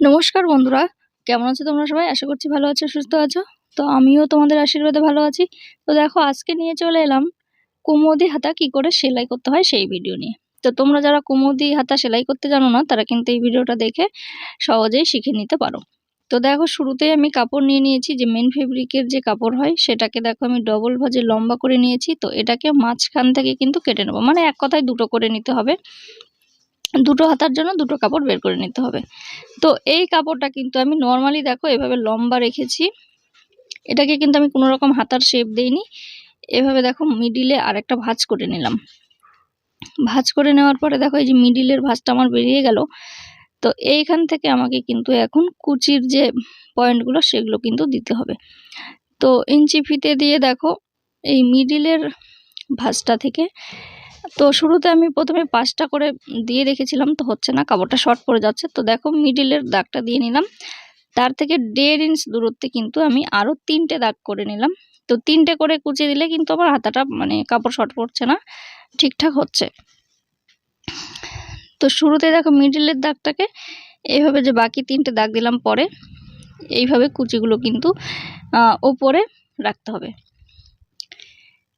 নমস্কার বন্ধুরা, কেমন আছো তোমরা সবাই? আশা করছি ভালো আছো, সুস্থ আছো। তো আমিও তোমাদের আশীর্বাদে ভালো আছি। তো দেখো, আজকে নিয়ে চলে এলাম কুমোদি হাতা কি করে সেলাই করতে হয় সেই ভিডিও নিয়ে। তো তোমরা যারা কুমোদি হাতা সেলাই করতে জানো না, তারা কিন্তু এই ভিডিওটা দেখে সহজেই শিখে নিতে পারো। তো দেখো, শুরুতেই আমি কাপড় নিয়ে নিয়েছি, যে মেন ফেব্রিকের যে কাপড় হয়, সেটাকে দেখো আমি ডবল ভাজে লম্বা করে নিয়েছি। তো এটাকে মাঝখান থেকে কিন্তু কেটে নেব। মানে এক কথায় দুটো করে নিতে হবে। দুটো হাতার জন্য দুটো কাপড় বের করে নিতে হবে। তো এই কাপড়টা কিন্তু আমি নর্মালি দেখো এভাবে লম্বা রেখেছি। এটাকে কিন্তু আমি কোনো রকম হাতার শেপ দেইনি। এভাবে দেখো মিডিলে আর একটা ভাঁজ করে নিলাম। ভাঁজ করে নেওয়ার পরে দেখো এই যে মিডিলের ভাঁজটা আমার বেরিয়ে গেল। তো এইখান থেকে আমাকে কিন্তু এখন কুচির যে পয়েন্টগুলো সেগুলো কিন্তু দিতে হবে। তো ইঞ্চি ফিতে দিয়ে দেখো এই মিডিলের ভাঁজটা থেকে তো শুরুতে আমি প্রথমে পাঁচটা করে দিয়ে রেখেছিলাম, তো হচ্ছে না, কাপড়টা শর্ট পড়ে যাচ্ছে। তো দেখো মিডিলের দাগটা দিয়ে নিলাম। তার থেকে দেড় ইঞ্চ দূরত্বে কিন্তু আমি আরও তিনটে দাগ করে নিলাম। তো তিনটে করে কুচিয়ে দিলে কিন্তু আমার হাতাটা মানে কাপড় শর্ট পড়ছে না, ঠিকঠাক হচ্ছে। তো শুরুতে দেখো মিডিলের দাগটাকে এইভাবে যে বাকি তিনটে দাগ দিলাম পরে, এইভাবে কুচিগুলো কিন্তু ওপরে রাখতে হবে।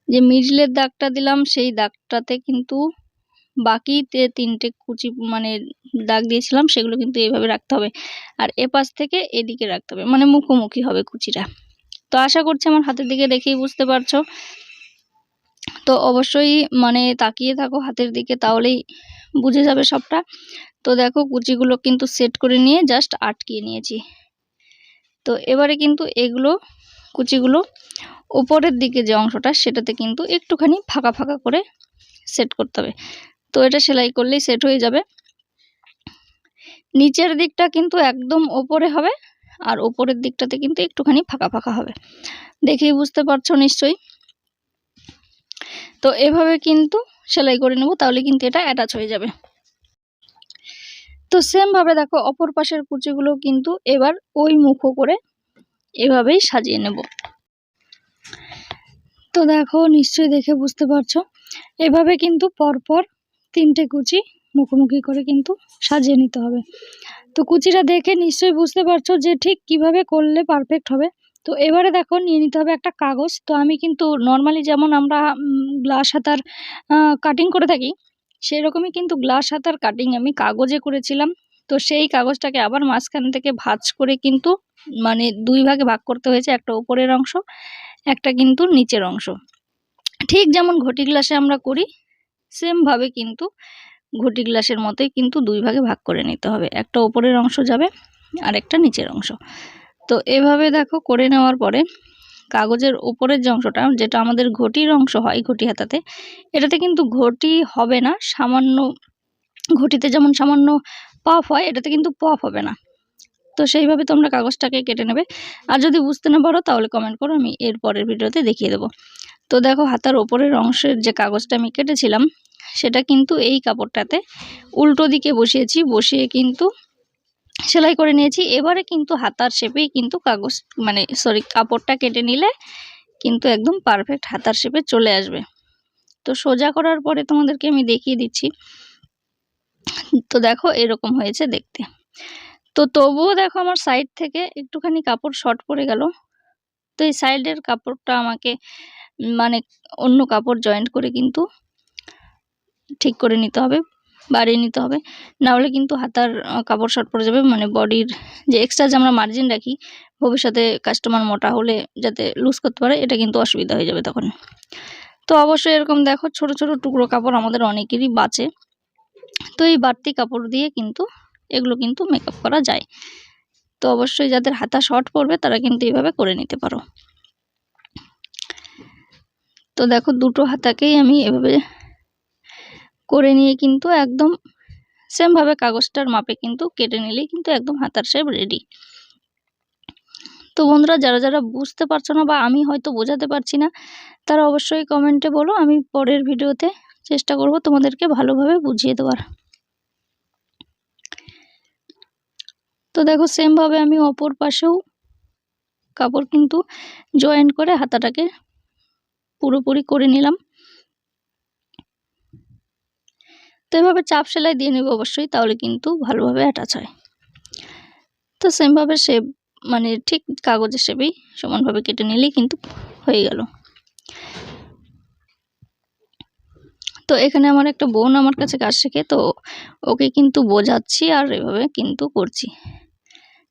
যে মিডলের দাগটা দিলাম, সেই দাগটাতে কিন্তু বাকি তিনটে কুচি মানে দাগ দিয়েছিলাম, সেগুলো কিন্তু এইভাবে রাখতে হবে। আর এপাশ থেকে এদিকে রাখতে হবে মানে মুখোমুখি হবে কুচিটা। তো আশা করছি আমার হাতের দিকে দেখেই বুঝতে পারছ। তো অবশ্যই মানে তাকিয়ে থাকো হাতের দিকে, তাহলেই বুঝে যাবে সবটা। তো দেখো কুচিগুলো কিন্তু সেট করে নিয়ে জাস্ট আটকিয়ে নিয়েছি। তো এবারে কিন্তু এগুলো, কুচিগুলো উপরের দিকে যে অংশটা সেটাতে কিন্তু একটুখানি ফাঁকা ফাঁকা করে সেট করতে হবে। তো এটা সেলাই করলেই সেট হয়ে যাবে। নিচের দিকটা কিন্তু একদম ওপরে হবে আর ওপরের দিকটাতে কিন্তু একটুখানি ফাঁকা ফাঁকা হবে। দেখেই বুঝতে পারছ নিশ্চয়ই? তো এভাবে কিন্তু সেলাই করে নেব, তাহলে কিন্তু এটা অ্যাটাচ হয়ে যাবে। তো সেমভাবে দেখো, অপর পাশের কুচিগুলো কিন্তু এবার ওই মুখো করে এভাবেই সাজিয়ে নেব। তো দেখো, নিশ্চয়ই দেখে বুঝতে পারছ। এভাবে কিন্তু পরপর তিনটে কুচি মুখোমুখি করে কিন্তু সাজিয়ে নিতে হবে। তো কুচিটা দেখে নিশ্চয়ই বুঝতে পারছ যে ঠিক কীভাবে করলে পারফেক্ট হবে। তো এবারে দেখো, নিয়ে নিতে হবে একটা কাগজ। তো আমি কিন্তু নর্মালি যেমন আমরা গ্লাস হাতার কাটিং করে থাকি, সেরকমই কিন্তু গ্লাস হাতার কাটিং আমি কাগজে করেছিলাম। তো সেই কাগজটাকে আবার মাঝখান থেকে ভাঁজ করে কিন্তু মানে দুই ভাগে ভাগ করতে হয়েছে, একটা ওপরের অংশ। একটা কিন্তু নিচের অংশ। ঠিক যেমন ঘটি গ্লাসে আমরা করি সেমভাবে কিন্তু ঘটি গ্লাসের মতোই কিন্তু দুই ভাগে ভাগ করে নিতে হবে। একটা ওপরের অংশ যাবে আর একটা নিচের অংশ। তো এভাবে দেখো করে নেওয়ার পরে কাগজের ওপরের যে অংশটা, যেটা আমাদের ঘটির অংশ হয় ঘটি হাতাতে, এটাতে কিন্তু ঘটি হবে না, সামান্য ঘটিতে যেমন সামান্য পফ হয়, এটাতে কিন্তু পফ হবে না। তো সেইভাবে তোমরা কাগজটাকে কেটে নেবে। আর যদি বুঝতে না পারো, তাহলে কমেন্ট করো, আমি এর পরের ভিডিওতে দেখিয়ে দেবো। তো দেখো, হাতার ওপরের অংশের যে কাগজটা আমি কেটেছিলাম, সেটা কিন্তু এই কাপড়টাতে উল্টো দিকে বসিয়েছি, বসিয়ে কিন্তু সেলাই করে নিয়েছি। এবারে কিন্তু হাতার শেপেই কিন্তু কাগজ মানে সরি কাপড়টা কেটে নিলে কিন্তু একদম পারফেক্ট হাতার শেপে চলে আসবে। তো সোজা করার পরে তোমাদেরকে আমি দেখিয়ে দিচ্ছি। তো দেখো, এরকম হয়েছে দেখতে। তো তবুও দেখো আমার সাইড থেকে একটুখানি কাপড় শর্ট পড়ে গেল। তো এই সাইডের কাপড়টা আমাকে মানে অন্য কাপড় জয়েন্ট করে কিন্তু ঠিক করে নিতে হবে, বাড়িয়ে নিতে হবে। নাহলে কিন্তু হাতার কাপড় শর্ট পড়ে যাবে মানে বডির যে এক্সট্রা যে আমরা মার্জিন রাখি, ভবিষ্যতে কাস্টমার মোটা হলে যাতে লুজ করতে পারে, এটা কিন্তু অসুবিধা হয়ে যাবে তখন। তো অবশ্যই এরকম দেখো ছোট ছোট টুকরো কাপড় আমাদের অনেকেরই বাঁচে। তো এই বাড়তি কাপড় দিয়ে কিন্তু এগুলো কিন্তু মেকআপ করা যায়। তো অবশ্যই যাদের হাতা শর্ট পড়বে তারা কিন্তু এইভাবে করে নিতে পারো। তো দেখো, দুটো হাতাকেই আমি এভাবে করে নিয়ে কিন্তু একদম সেমভাবে কাগজটার মাপে কিন্তু কেটে নিলেই কিন্তু একদম হাতার শেপ রেডি তো বন্ধুরা, যারা যারা বুঝতে পারছ না বা আমি হয়তো বোঝাতে পারছি না, তারা অবশ্যই কমেন্টে বলো, আমি পরের ভিডিওতে চেষ্টা করব তোমাদেরকে ভালোভাবে বুঝিয়ে দেওয়ার। তো দেখো সেমভাবে আমি অপর পাশেও কাপড় কিন্তু জয়েন করে হাতাটাকে পুরোপুরি করে নিলাম। তো এভাবে চাপ সেলাই দিয়ে নেব অবশ্যই, তাহলে কিন্তু ভালোভাবে অ্যাটাচ হয়। তো সেমভাবে শেপ মানে ঠিক কাগজের শেপেই সমানভাবে কেটে নিলেই কিন্তু হয়ে গেল। তো এখানে আমার একটা বোন আমার কাছে কাজ শেখে, তো ওকে কিন্তু বোঝাচ্ছি আর এভাবে কিন্তু করছি।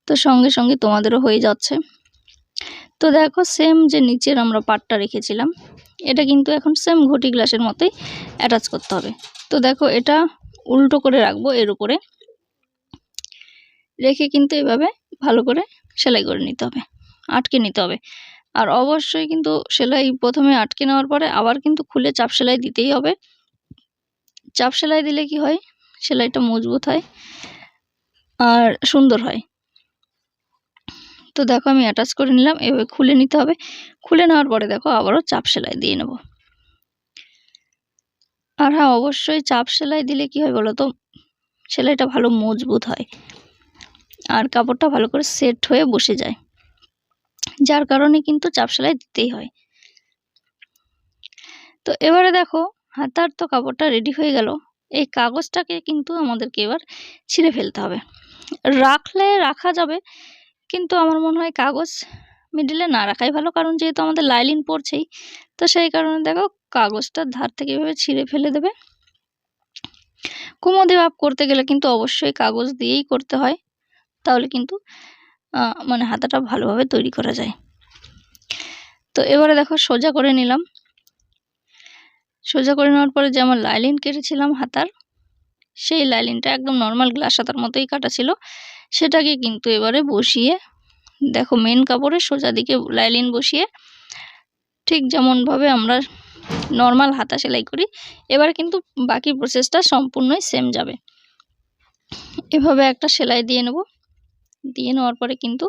তো সঙ্গে সঙ্গে তোমাদেরও হয়ে যাচ্ছে। তো দেখো সেম যে নিচের আমরা পাটটা রেখেছিলাম, এটা কিন্তু এখন সেম ঘটি গ্লাসের মতোই অ্যাটাচ করতে হবে। তো দেখো, এটা উল্টো করে রাখব এর উপরে। রেখে কিন্তু এভাবে ভালো করে সেলাই করে নিতে হবে, আটকে নিতে হবে। আর অবশ্যই কিন্তু সেলাই প্রথমে আটকে নেওয়ার পরে আবার কিন্তু খুলে চাপ সেলাই দিতেই হবে। চাপ সেলাই দিলে কি হয়? সেলাইটা মজবুত হয় আর সুন্দর হয়। তো দেখো আমি অ্যাটাচ করে নিলাম এভাবে খুলে নিতে হবে। খুলে নেওয়ার পরে দেখো আবারও চাপ সেলাই দিয়ে নেব। আর হ্যাঁ অবশ্যই চাপ সেলাই দিলে কি হয় বলো তো? সেলাইটা ভালো মজবুত হয় আর কাপড়টা ভালো করে সেট হয়ে বসে যায়। যার কারণে কিন্তু চাপ সেলাই দিতেই হয়। তো এবারে দেখো হাতার তো কাপড়টা রেডি হয়ে গেল। এই কাগজটাকে কিন্তু আমাদেরকে এবার ছিঁড়ে ফেলতে হবে। রাখলে রাখা যাবে কিন্তু আমার মনে হয় কাগজ মিডিলে না রাখাই ভালো, কারণ যেহেতু আমাদের লাইলিন পড়ছেই, তো সেই কারণে দেখো কাগজটার ধার থেকে এভাবে ছিঁড়ে ফেলে দেবে। কুমোদে ভাব করতে গেলে কিন্তু অবশ্যই কাগজ দিয়েই করতে হয়, তাহলে কিন্তু মানে হাতাটা ভালোভাবে তৈরি করা যায়। তো এবারে দেখো সোজা করে নিলাম। সোজা করে নেওয়ার পরে যে আমার লাইলিন কেটেছিলাম হাতার, সেই লাইলিনটা একদম নর্মাল গ্লাস হাতার মতোই কাটা ছিল। সেটাকে কিন্তু এবারে বসিয়ে, দেখো মেন কাপড়ে সোজা দিকে লাইলিন বসিয়ে, ঠিক যেমনভাবে আমরা নর্মাল হাতা সেলাই করি, এবার কিন্তু বাকি প্রসেসটা সম্পূর্ণই সেম যাবে। এভাবে একটা সেলাই দিয়ে নেব, দিয়ে নেওয়ার পরে কিন্তু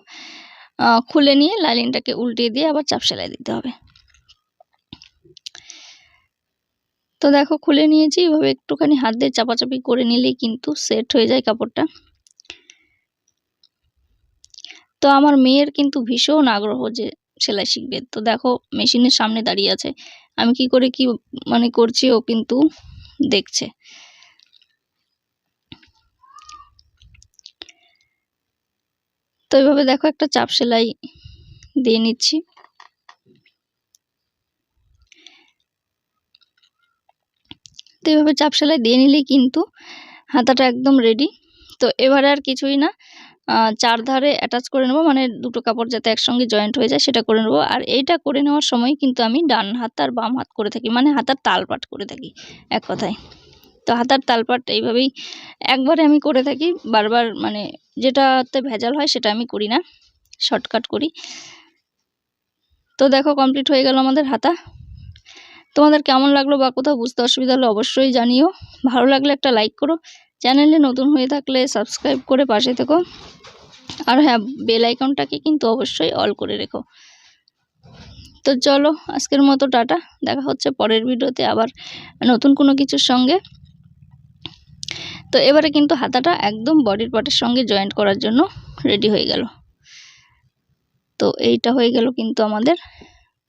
খুলে নিয়ে লাইলিনটাকে উল্টিয়ে দিয়ে আবার চাপ সেলাই দিতে হবে। তো দেখো খুলে নিয়েছি, এভাবে একটুখানি হাত দিয়ে চাপাচাপি করে নিলেই কিন্তু সেট হয়ে যায় কাপড়টা। তো আমার মেয়ের কিন্তু ভীষণ আগ্রহ যে সেলাই শিখবে। তো দেখো, মেশিনের সামনে দাঁড়িয়ে আছে। আমি কি করে কি মানে করছি ও কিন্তু দেখছে। তো এইভাবে দেখো একটা চাপ সেলাই দিয়ে নিচ্ছি। তো এইভাবে চাপ সেলাই দিয়ে নিলেই কিন্তু হাতাটা একদম রেডি তো এবারে আর কিছুই না। চার ধারে অ্যাটাচ করে নেব মানে দুটো কাপড় যাতে একসঙ্গে জয়েন্ট হয়ে যায় সেটা করে নেব। আর এইটা করে নেওয়ার সময় কিন্তু আমি ডান হাত আর বাম হাত করে থাকি মানে হাতার তালপাট করে থাকি এক কথায়। তো হাতার তালপাট এইভাবেই একবারে আমি করে থাকি, বারবার মানে যেটাতে ভেজাল হয় সেটা আমি করি না শর্টকাট করি। তো দেখো কমপ্লিট হয়ে গেল আমাদের হাতা। তোমাদের কেমন লাগল বা কোথাও বুঝতে অসুবিধা হলে অবশ্যই জানিও। ভালো লাগলে একটা লাইক করো। চ্যানেলে নতুন হয়ে থাকলে সাবস্ক্রাইব করে পাশে থেকো। আর হ্যাঁ বেল আইকনটাকে কিন্তু অবশ্যই অল করে রেখো। তো চলো, আজকের মতো টাটা। দেখা হচ্ছে পরের ভিডিওতে আবার নতুন কোনো কিছুর সঙ্গে। তো এবারে কিন্তু হাতাটা একদম বডির পার্টের সঙ্গে জয়েন্ট করার জন্য রেডি হয়ে গেল। তো এইটা হয়ে গেল কিন্তু আমাদের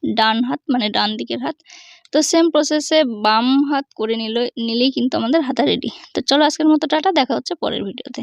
ডান হাত মানে ডান দিকের হাত। তো সেম প্রসেসে বাম হাত করে নিলে, নিলেই কিন্তু আমাদের হাতা রেডি তো চলো আজকের মতো টাটা, দেখা হচ্ছে পরের ভিডিওতে